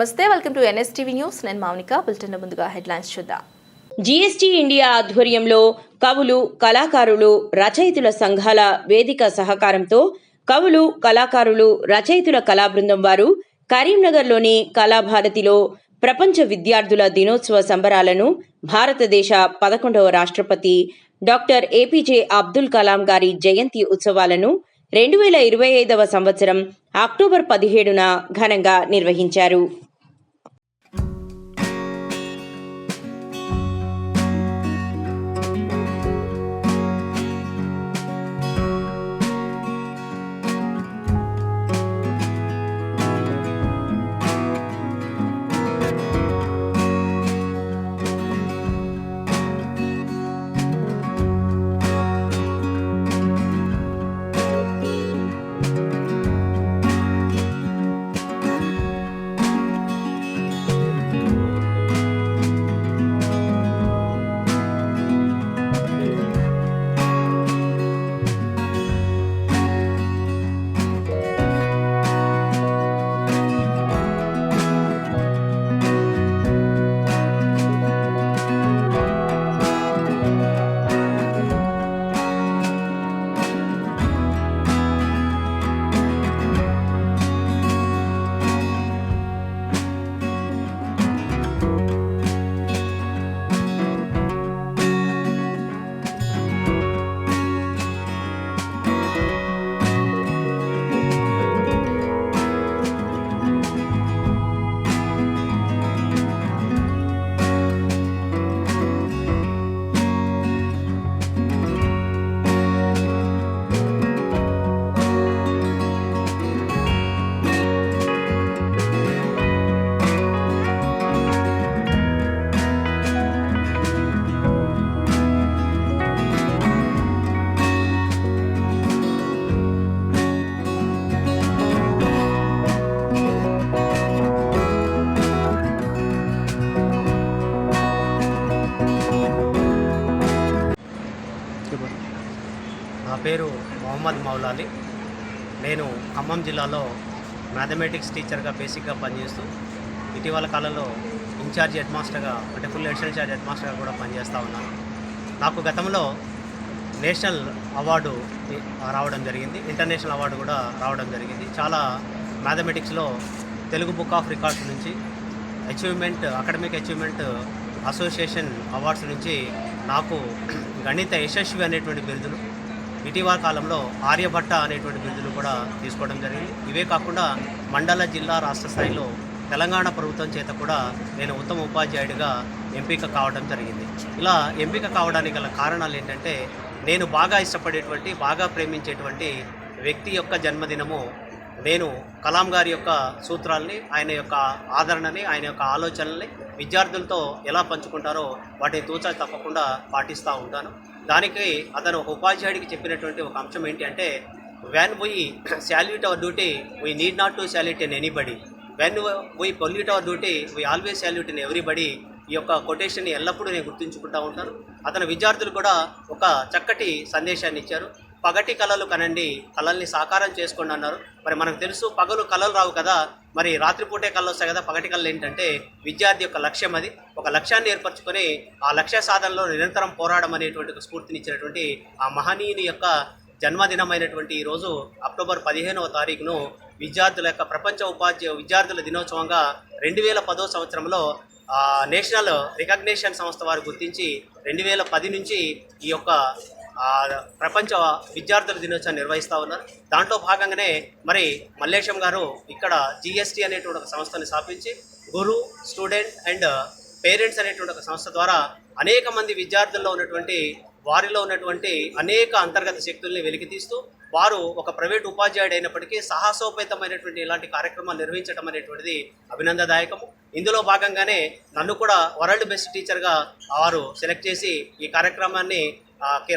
నమస్తే welcome to NSTV news. నేను Mounika bulletin ముందుగా హెడ్లైన్స్ చూద్దాం. జీఎస్టీ ఇండియా ఆధ్వర్యంలో కవులు కళాకారులు రచయితుల సంఘాల వేదిక సహకారంతో కవులు కళాకారులు రచయితుల కళా బృందం వారు కరీంనగర్లోని కళాభారతిలో ప్రపంచ విద్యార్థుల దినోత్సవ సంబరాలను భారతదేశ పదకొండవ రాష్ట్రపతి డాక్టర్ ఏపీజే అబ్దుల్ కలాం గారి జయంతి ఉత్సవాలను రెండు వేల ఇరవై ఐదవ సంవత్సరం అక్టోబర్ పదిహేడున ఘనంగా నిర్వహించారు. మొహమ్మద్ మౌలాలి. నేను ఖమ్మం జిల్లాలో మ్యాథమెటిక్స్ టీచర్గా బేసిక్గా పనిచేస్తూ ఇటీవల కాలంలో ఇన్ఛార్జ్ హెడ్ మాస్టర్గా అంటే ఫుల్ ఎడిషనల్ ఛార్జ్ హెడ్ మాస్టర్గా కూడా పనిచేస్తూ ఉన్నాను. నాకు గతంలో నేషనల్ అవార్డు రావడం జరిగింది. ఇంటర్నేషనల్ అవార్డు కూడా రావడం జరిగింది. చాలా మ్యాథమెటిక్స్లో తెలుగు బుక్ ఆఫ్ రికార్డ్స్ నుంచి achievement academic achievement association awards నుంచి నాకు గణిత యశస్వి అనేటువంటి బిరుదులు ఇటీవల కాలంలో ఆర్యభట్ట అనేటువంటి బిరుదులు కూడా తీసుకోవడం జరిగింది. ఇవే కాకుండా మండల జిల్లా రాష్ట్ర స్థాయిలో తెలంగాణ ప్రభుత్వం చేత కూడా నేను ఉత్తమ ఉపాధ్యాయుడిగా ఎంపిక కావడం జరిగింది. ఇలా ఎంపిక కావడానికి గల కారణాలు ఏంటంటే నేను బాగా ఇష్టపడేటువంటి బాగా ప్రేమించేటువంటి వ్యక్తి యొక్క జన్మదినము నేను కలాం గారి యొక్క సూత్రాల్ని ఆయన యొక్క ఆదరణని ఆయన యొక్క ఆలోచనల్ని విద్యార్థులతో ఎలా పంచుకుంటారో వాటిని తూచా తప్పకుండా పాటిస్తూ ఉంటాను. దానికి అతను ఒక ఉపాధ్యాయుడికి చెప్పినటువంటి ఒక అంశం ఏంటి అంటే when we salute our duty we need not to salute in anybody when we pollute our duty we always salute in everybody ఈ యొక్క కొటేషన్ని ఎల్లప్పుడూ నేను గుర్తుంచుకుంటూ ఉంటాను. అతని విద్యార్థులు కూడా ఒక చక్కటి సందేశాన్ని ఇచ్చారు. పగటి కళలు కనండి కళల్ని సాకారం చేసుకోండి అన్నారు. మరి మనకు తెలుసు పగలు కళలు రావు కదా మరి రాత్రిపూటే కళ్ళు వస్తాయి కదా పగటి కళ్ళు ఏంటంటే విద్యార్థి యొక్క లక్ష్యం అది. ఒక లక్ష్యాన్ని ఏర్పరచుకొని ఆ లక్ష్య సాధనలో నిరంతరం పోరాడం అనేటువంటి స్ఫూర్తినిచ్చినటువంటి ఆ మహనీయుని యొక్క జన్మదినమైనటువంటి ఈ రోజు అక్టోబర్ పదిహేనవ తారీఖును విద్యార్థుల యొక్క ప్రపంచ ఉపాధ్యాయ విద్యార్థుల దినోత్సవంగా రెండు వేల పదో సంవత్సరంలో నేషనల్ రికగ్నేషన్ సంస్థ వారు గుర్తించి రెండు వేల పది నుంచి ఈ యొక్క ప్రపంచ విద్యార్థుల దినోత్సవం నిర్వహిస్తూ ఉన్నారు. దాంట్లో భాగంగానే మరి మల్లేశం గారు ఇక్కడ జిఎస్టీ అనేటువంటి ఒక సంస్థను స్థాపించి గురు స్టూడెంట్ అండ్ పేరెంట్స్ అనేటువంటి ఒక సంస్థ ద్వారా అనేక మంది విద్యార్థుల్లో ఉన్నటువంటి వారిలో ఉన్నటువంటి అనేక అంతర్గత శక్తుల్ని వెలికితీస్తూ వారు ఒక ప్రైవేట్ ఉపాధ్యాయుడు అయినప్పటికీ సాహసోపేతమైనటువంటి ఇలాంటి కార్యక్రమాలు నిర్వహించడం అనేటువంటిది అభినందదాయకము. ఇందులో భాగంగానే నన్ను కూడా వరల్డ్ బెస్ట్ టీచర్గా వారు సెలెక్ట్ చేసి ఈ కార్యక్రమాన్ని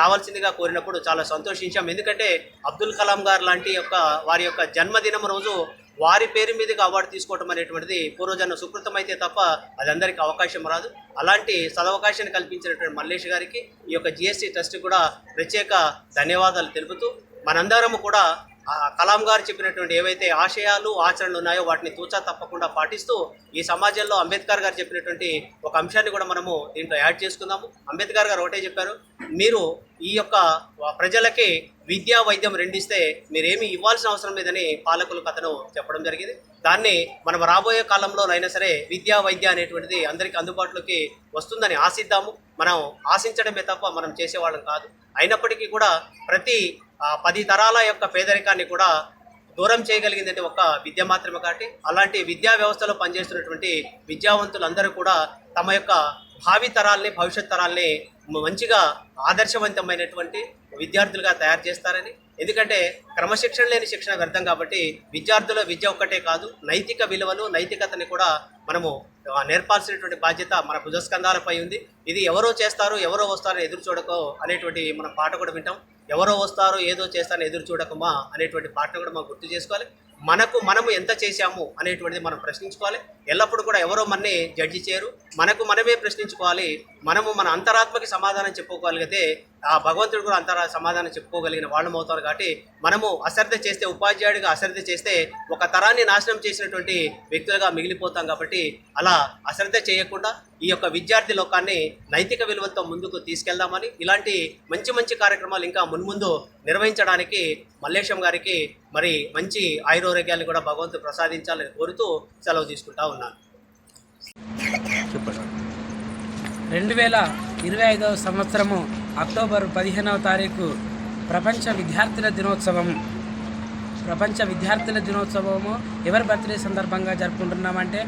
రావాల్సిందిగా కోరినప్పుడు చాలా సంతోషించాం. ఎందుకంటే అబ్దుల్ కలాం గారు లాంటి యొక్క వారి యొక్క జన్మదినం రోజు వారి పేరు మీదుగా అవార్డు తీసుకోవటం అనేటువంటిది పూర్వజన్మ సుకృతం అయితే తప్ప అది అందరికీ అవకాశం రాదు. అలాంటి సదవకాశాన్ని కల్పించినటువంటి మల్లేష్ గారికి ఈ యొక్క జిఎస్టీ ట్రస్ట్ కూడా ప్రత్యేక ధన్యవాదాలు తెలుపుతూ మనందరము కూడా కలాం గారు చెప్పినటువంటి ఏవైతే ఆశయాలు ఆచరణలు ఉన్నాయో వాటిని తూచా తప్పకుండా పాటిస్తూ ఈ సమాజంలో అంబేద్కర్ గారు చెప్పినటువంటి ఒక అంశాన్ని కూడా మనము దీంట్లో యాడ్ చేసుకుందాము. అంబేద్కర్ గారు ఒకటే చెప్పారు మీరు ఈ యొక్క ప్రజలకి విద్యా వైద్యం రెండిస్తే మీరేమి ఇవ్వాల్సిన అవసరం లేదని పాలకులు కథను చెప్పడం జరిగింది. దాన్ని మనం రాబోయే కాలంలోనైనా సరే విద్యా వైద్య అనేటువంటిది అందరికీ అందుబాటులోకి వస్తుందని ఆశిద్దాము. మనం ఆశించడమే తప్ప మనం చేసేవాళ్ళం కాదు. అయినప్పటికీ కూడా ప్రతి పది తరాల యొక్క పేదరికాన్ని కూడా దూరం చేయగలిగిందంటే ఒక విద్య మాత్రమే కాబట్టి అలాంటి విద్యా వ్యవస్థలో పనిచేస్తున్నటువంటి విద్యావంతులందరూ కూడా తమ యొక్క భావి తరాల్ని భవిష్యత్ తరాల్ని మంచిగా ఆదర్శవంతమైనటువంటి విద్యార్థులుగా తయారు చేస్తారని ఎందుకంటే క్రమశిక్షణ లేని శిక్షణ వ్యర్థం కాబట్టి విద్యార్థుల విద్య ఒక్కటే కాదు నైతిక విలువలు నైతికతని కూడా మనము నేర్పాల్సినటువంటి బాధ్యత మన భుజస్కంధాలపై ఉంది. ఇది ఎవరో చేస్తారు ఎవరో వస్తారో ఎదురు చూడకో అనేటువంటి మన పాట కూడా వింటాం. ఎవరో వస్తారో ఏదో చేస్తారని ఎదురు చూడకమా అనేటువంటి పాటను కూడా మనం గుర్తు చేసుకోవాలి. మనకు మనము ఎంత చేశాము అనేటువంటిది మనం ప్రశ్నించుకోవాలి. ఎల్లప్పుడూ కూడా ఎవరో మన్ని జడ్జి చేయరు. మనకు మనమే ప్రశ్నించుకోవాలి. మనము మన అంతరాత్మకి సమాధానం చెప్పుకోగలిగితే ఆ భగవంతుడు కూడా అంతరా సమాధానం చెప్పుకోగలిగిన వాళ్ళం అవుతారు కాబట్టి మనము అశ్రద్ధ చేస్తే ఉపాధ్యాయుడిగా అశ్రద్ధ చేస్తే ఒక తరాన్ని నాశనం చేసినటువంటి వ్యక్తులుగా మిగిలిపోతాం కాబట్టి అలా అశ్రద్ధ చేయకుండా ఈ యొక్క విద్యార్థి లోకాన్ని నైతిక విలువలతో ముందుకు తీసుకెళ్దామని ఇలాంటి మంచి మంచి కార్యక్రమాలు ఇంకా మున్ముందు నిర్వహించడానికి మల్లేశం గారికి మరి మంచి ఆయురారోగ్యాన్ని కూడా భగవంతుడు ప్రసాదించాలని కోరుతూ సెలవు తీసుకుంటా ఉన్నాను. రెండు వేల ఇరవై ఐదవ సంవత్సరము అక్టోబర్ పదిహేనవ తారీఖు ప్రపంచ విద్యార్థుల దినోత్సవం. ప్రపంచ విద్యార్థుల దినోత్సవము ఎవరి బర్త్డే సందర్భంగా జరుపుకుంటున్నామంటే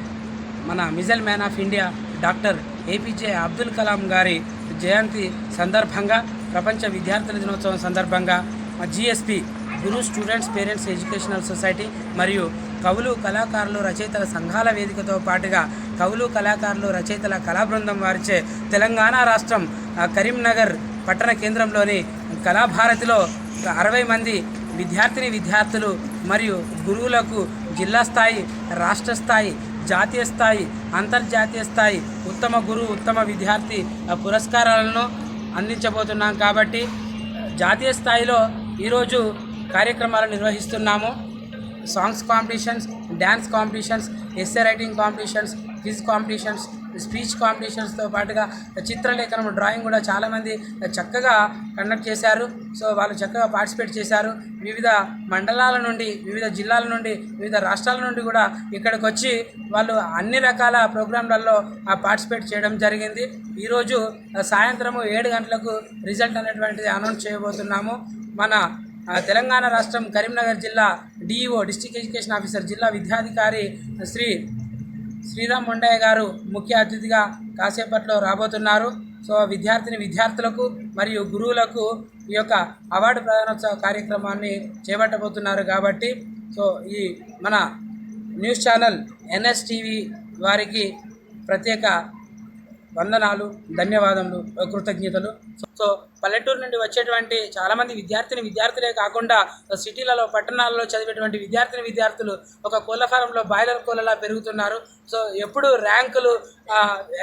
మన missile man of India doctor APJ Abdul Kalam గారి జయంతి సందర్భంగా ప్రపంచ విద్యార్థుల దినోత్సవం సందర్భంగా మా GSP Guru students parents educational society మరియు కవులు కళాకారులు రచయితల సంఘాల వేదికతో పాటుగా కవులు కళాకారులు రచయితల కళా బృందం వారిచే తెలంగాణ రాష్ట్రం కరీంనగర్ పట్టణ కేంద్రంలోని కళాభారతిలో అరవై మంది విద్యార్థిని విద్యార్థులు మరియు గురువులకు జిల్లా స్థాయి రాష్ట్ర స్థాయి జాతీయ స్థాయి అంతర్జాతీయ స్థాయి ఉత్తమ గురువు ఉత్తమ విద్యార్థి పురస్కారాలను అందించబోతున్నాం కాబట్టి జాతీయ స్థాయిలో ఈరోజు కార్యక్రమాలు నిర్వహిస్తున్నాము. Songs competitions dance competitions essay writing competitions quiz competitions speech కాంపిటీషన్స్తో పాటుగా చిత్రలేఖనం డ్రాయింగ్ కూడా చాలామంది చక్కగా కండక్ట్ చేశారు. సో వాళ్ళు చక్కగా పార్టిసిపేట్ చేశారు. వివిధ మండలాల నుండి వివిధ జిల్లాల నుండి వివిధ రాష్ట్రాల నుండి కూడా ఇక్కడికి వచ్చి వాళ్ళు అన్ని రకాల ప్రోగ్రాంలలో పార్టిసిపేట్ చేయడం జరిగింది. ఈరోజు సాయంత్రము ఏడు గంటలకు రిజల్ట్ అనేటువంటిది అనౌన్స్ చేయబోతున్నాము. మన తెలంగాణ రాష్ట్రం కరీంనగర్ జిల్లా డిఈఓ డిస్ట్రిక్ట్ ఎడ్యుకేషన్ ఆఫీసర్ జిల్లా విద్యాధికారి శ్రీ శ్రీరామ్ మొండయ్య గారు ముఖ్య అతిథిగా కాసేపట్లో రాబోతున్నారు. సో విద్యార్థిని విద్యార్థులకు మరియు గురువులకు ఈ యొక్క అవార్డు ప్రదానోత్సవ కార్యక్రమాన్ని చేపట్టబోతున్నారు కాబట్టి సో ఈ మన న్యూస్ ఛానల్ ఎన్ఎస్టీవీ వారికి ప్రత్యేక వందనాలు ధన్యవాదములు కృతజ్ఞతలు. సో పల్లెటూరు నుండి వచ్చేటువంటి చాలామంది విద్యార్థిని విద్యార్థులే కాకుండా సిటీలలో పట్టణాలలో చదివేటువంటి విద్యార్థిని విద్యార్థులు ఒక కోళ్ళ ఫారంలో బాయిలర్ కోళ్ళలా పెరుగుతున్నారు. సో ఎప్పుడు ర్యాంకులు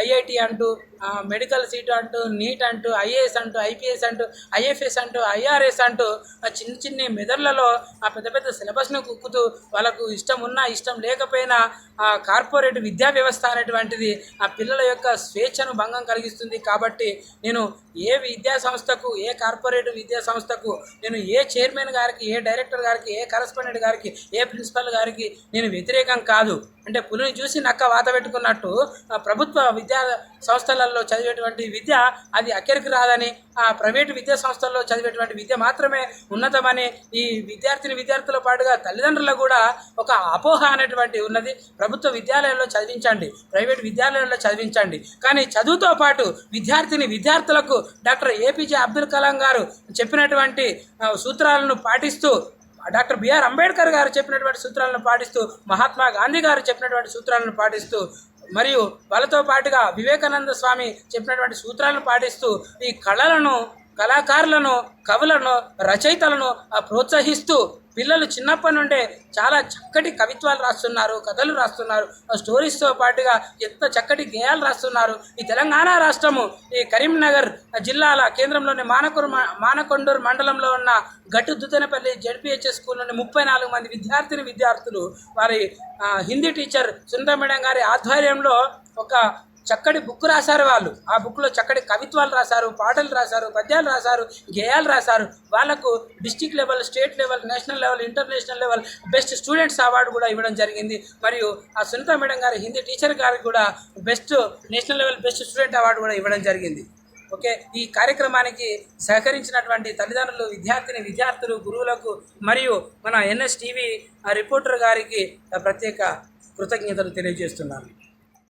ఐఐటి అంటూ మెడికల్ సీట్ అంటూ నీట్ అంటూ ఐఏఎస్ అంటూ ఐపీఎస్ అంటూ ఐఎఫ్ఎస్ అంటూ ఐఆర్ఎస్ అంటూ ఆ చిన్న చిన్ని మెదళ్ళలో ఆ పెద్ద పెద్ద సిలబస్ను కుక్కుతూ వాళ్ళకు ఇష్టం ఉన్నా ఇష్టం లేకపోయినా ఆ కార్పొరేట్ విద్యా వ్యవస్థ అనేటువంటిది ఆ పిల్లల యొక్క స్వేచ్ఛను భంగం కలిగిస్తుంది. కాబట్టి నేను ఏ విద్యా సంస్థకు ఏ కార్పొరేట్ విద్యా సంస్థకు నేను ఏ చైర్మన్ గారికి ఏ డైరెక్టర్ గారికి ఏ కరస్పాండెంట్ గారికి ఏ ప్రిన్సిపల్ గారికి నేను వ్యతిరేకం కాదు. అంటే పులిని చూసి నక్క వాత పెట్టుకున్నట్టు ప్రభుత్వ విద్యా సంస్థలలో చదివేటువంటి విద్య అది అక్కడికి రాదని ఆ ప్రైవేటు విద్యా సంస్థల్లో చదివేటువంటి విద్య మాత్రమే ఉన్నతమని ఈ విద్యార్థిని విద్యార్థుల పాటుగా తల్లిదండ్రులకు కూడా ఒక అపోహ అనేటువంటి ఉన్నది. ప్రభుత్వ విద్యాలయంలో చదివించండి ప్రైవేట్ విద్యాలయాల్లో చదివించండి. కానీ చదువుతో పాటు విద్యార్థిని విద్యార్థులకు డాక్టర్ ఏపీజే అబ్దుల్ కలాం గారు చెప్పినటువంటి సూత్రాలను పాటిస్తూ డాక్టర్ బిఆర్ అంబేద్కర్ గారు చెప్పినటువంటి సూత్రాలను పాటిస్తూ మహాత్మా గాంధీ గారు చెప్పినటువంటి సూత్రాలను పాటిస్తూ మరియు వాళ్ళతో పాటుగా వివేకానంద స్వామి చెప్పినటువంటి సూత్రాలను పాటిస్తూ ఈ కళలను కళాకారులను కవులను రచయితలను ఆ, ప్రోత్సహిస్తూ పిల్లలు చిన్నప్పటి నుండే చాలా చక్కటి కవిత్వాలు రాస్తున్నారు కథలు రాస్తున్నారు ఆ స్టోరీస్తో పాటుగా ఎంత చక్కటి గేయాలు రాస్తున్నారు. ఈ తెలంగాణ రాష్ట్రము ఈ కరీంనగర్ జిల్లాల కేంద్రంలోని మానకొరు మానకొండూరు మండలంలో ఉన్న గట్టు దుద్దనపల్లి జడ్పిహెచ్ఎస్ స్కూల్ నుండి ముప్పై నాలుగు మంది విద్యార్థిని విద్యార్థులు వారి హిందీ టీచర్ సుందర మేడం గారి ఆధ్వర్యంలో ఒక చక్కటి బుక్ రాశారు వాళ్ళు. ఆ బుక్లో చక్కటి కవిత్వాలు రాశారు పాటలు రాశారు పద్యాలు రాశారు గేయాలు రాశారు. వాళ్ళకు district level state level national level international level best students award కూడా ఇవ్వడం జరిగింది. మరియు ఆ సునీత మేడం గారి హిందీ టీచర్ గారికి కూడా best national level best student award కూడా ఇవ్వడం జరిగింది. ఓకే? ఈ కార్యక్రమానికి సహకరించినటువంటి తల్లిదండ్రులు విద్యార్థిని విద్యార్థులు గురువులకు మరియు మన ఎన్ఎస్ టీవీ రిపోర్టర్ గారికి ప్రత్యేక కృతజ్ఞతలు తెలియజేస్తున్నాను.